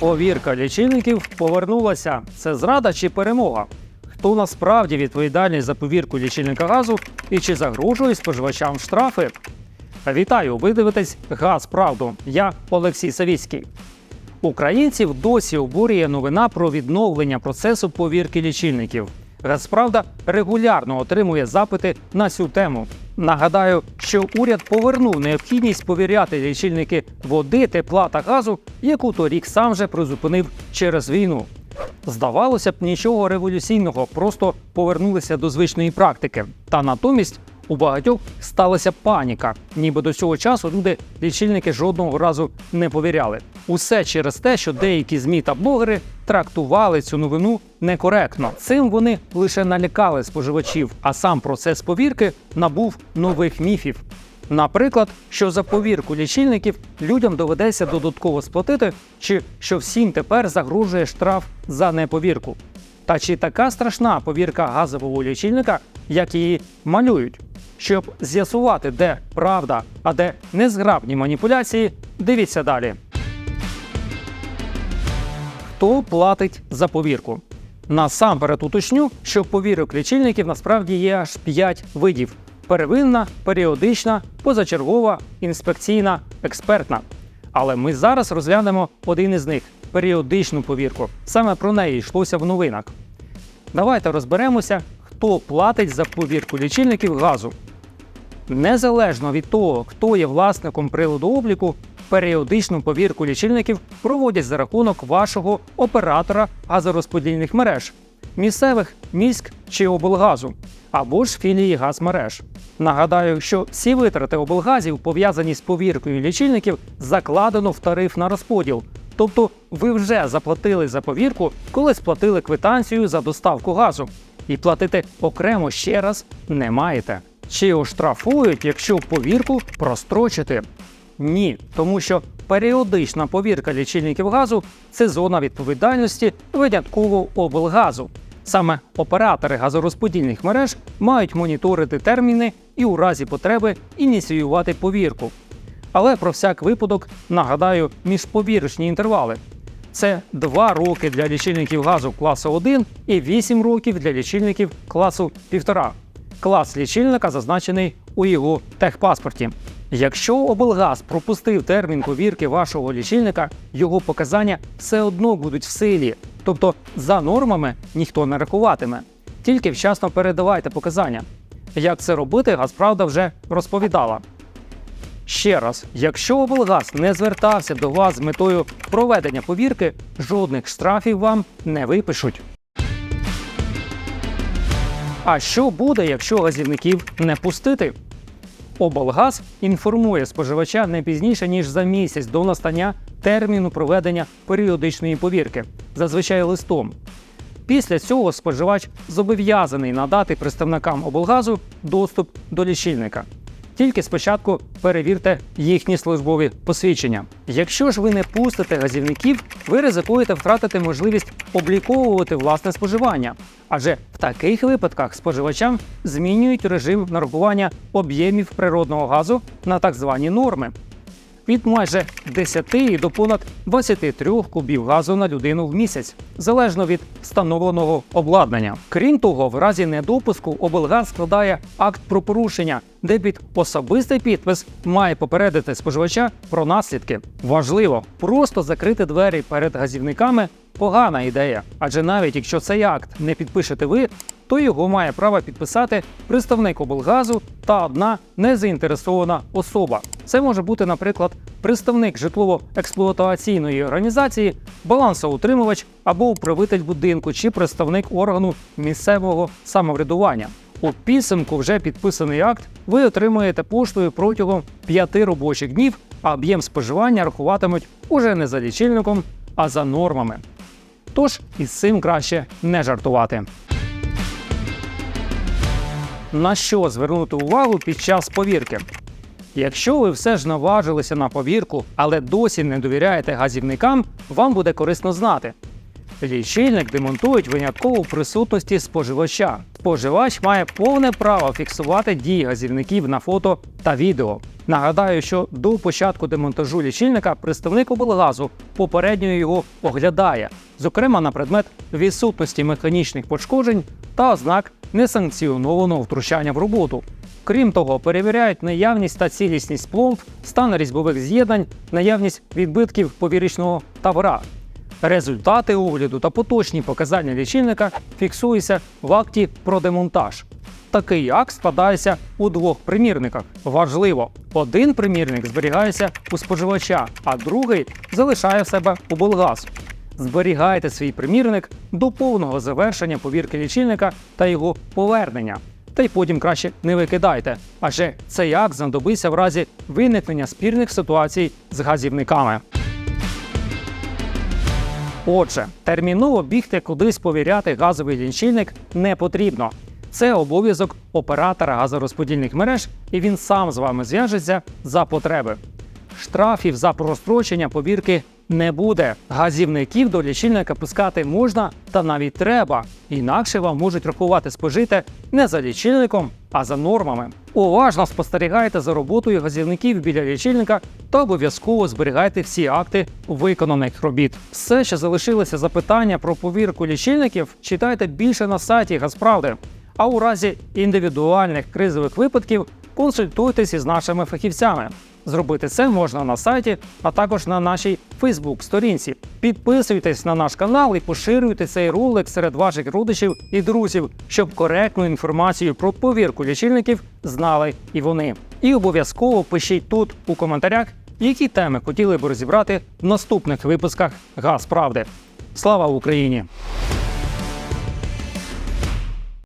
Повірка лічильників повернулася. Це зрада чи перемога? Хто насправді відповідальний за повірку лічильника газу і чи загрожує споживачам штрафи? Вітаю! Ви дивитесь Газ Правду. Я Олексій Савіцький. Українців досі обурює новина про відновлення процесу повірки лічильників. Газправда регулярно отримує запити на цю тему. Нагадаю, що уряд повернув необхідність повіряти лічильники води, тепла та газу, яку торік сам же призупинив через війну. Здавалося б, нічого революційного, просто повернулися до звичної практики. Та натомість у багатьох сталася паніка, ніби до цього часу люди лічильники жодного разу не повіряли. Усе через те, що деякі змі та блогери трактували цю новину некоректно. Цим вони лише налякали споживачів, а сам процес повірки набув нових міфів. Наприклад, що за повірку лічильників людям доведеться додатково сплатити, чи що всім тепер загрожує штраф за неповірку. Та чи така страшна повірка газового лічильника, як її малюють? Щоб з'ясувати, де правда, а де незграбні маніпуляції, дивіться далі. Хто платить за повірку? Насамперед уточню, що повірок лічильників насправді є аж 5 видів: первинна, періодична, позачергова, інспекційна, експертна. Але ми зараз розглянемо один із них періодичну повірку. Саме про неї йшлося в новинах. Давайте розберемося, хто платить за повірку лічильників газу. Незалежно від того, хто є власником приладу обліку, періодичну повірку лічильників проводять за рахунок вашого оператора газорозподільних мереж, місцевих міськ чи облгазу, або ж філії газмереж. Нагадаю, що всі витрати облгазів, пов'язані з повіркою лічильників, закладено в тариф на розподіл. Тобто ви вже заплатили за повірку, коли сплатили квитанцію за доставку газу, і платити окремо ще раз не маєте. Чи оштрафують, якщо повірку прострочити? Ні, тому що періодична повірка лічильників газу це зона відповідальності винятково облгазу. Саме оператори газорозподільних мереж мають моніторити терміни і у разі потреби ініціювати повірку. Але про всяк випадок нагадаю міжповірочні інтервали. Це 2 роки для лічильників газу класу 1 і 8 років для лічильників класу 1,5. Клас лічильника зазначений у його техпаспорті. Якщо облгаз пропустив термін повірки вашого лічильника, його показання все одно будуть в силі, тобто за нормами ніхто не рахуватиме. Тільки вчасно передавайте показання. Як це робити, Газправда вже розповідала. Ще раз, якщо облгаз не звертався до вас з метою проведення повірки, жодних штрафів вам не випишуть. А що буде, якщо газівників не пустити? Облгаз інформує споживача не пізніше ніж за місяць до настання терміну проведення періодичної повірки, зазвичай листом. Після цього споживач зобов'язаний надати представникам облгазу доступ до лічильника. Тільки спочатку перевірте їхні службові посвідчення. Якщо ж ви не пустите газівників, ви ризикуєте втратити можливість обліковувати власне споживання. Адже в таких випадках споживачам змінюють режим нарахування об'ємів природного газу на так звані норми. Від майже 10 і до понад 23 кубів газу на людину в місяць, залежно від встановленого обладнання. Крім того, в разі недопуску облгаз складає акт про порушення, де під особистий підпис має попередити споживача про наслідки. Важливо просто закрити двері перед газівниками погана ідея, адже навіть якщо цей акт не підпишете ви, то його має право підписати представник облгазу та одна незаінтересована особа. Це може бути, наприклад, представник житлово-експлуатаційної організації, балансоутримувач або управитель будинку чи представник органу місцевого самоврядування. У підсумку вже підписаний акт ви отримаєте поштою протягом 5 робочих днів, а об'єм споживання рахуватимуть уже не за лічильником, а за нормами. Тож із цим краще не жартувати. На що звернути увагу під час повірки? Якщо ви все ж наважилися на повірку, але досі не довіряєте газівникам, вам буде корисно знати. Лічильник демонтують винятково в присутності споживача. Споживач має повне право фіксувати дії газівників на фото та відео. Нагадаю, що до початку демонтажу лічильника представник облгазу попередньо його оглядає, зокрема на предмет відсутності механічних пошкоджень та ознак несанкціонованого втручання в роботу. Крім того, перевіряють наявність та цілісність пломб, стан різьбових з'єднань, наявність відбитків повірічного тавра. Результати огляду та поточні показання лічильника фіксуються в акті про демонтаж. Такий акт складається у двох примірниках. Важливо, один примірник зберігається у споживача, а другий залишає в себе у Болгаз. Зберігайте свій примірник до повного завершення повірки лічильника та його повернення. Та й потім краще не викидайте, адже цей акт знадобиться в разі виникнення спірних ситуацій з газівниками. Отже, терміново бігти кудись повіряти газовий лічильник не потрібно. Це обов'язок оператора газорозподільних мереж, і він сам з вами зв'яжеться за потреби. Штрафів за прострочення повірки не буде. Газівників до лічильника пускати можна та навіть треба, інакше вам можуть рахувати спожите не за лічильником, а за нормами. Уважно спостерігайте за роботою газівників біля лічильника та обов'язково зберігайте всі акти виконаних робіт. Все, що залишилося запитання про повірку лічильників, читайте більше на сайті Газправди. А у разі індивідуальних кризових випадків консультуйтесь із нашими фахівцями. Зробити це можна на сайті, а також на нашій Фейсбук-сторінці. Підписуйтесь на наш канал і поширюйте цей ролик серед ваших родичів і друзів, щоб коректну інформацію про повірку лічильників знали і вони. І обов'язково пишіть тут у коментарях, які теми хотіли б розібрати в наступних випусках Газ Правди. Слава Україні!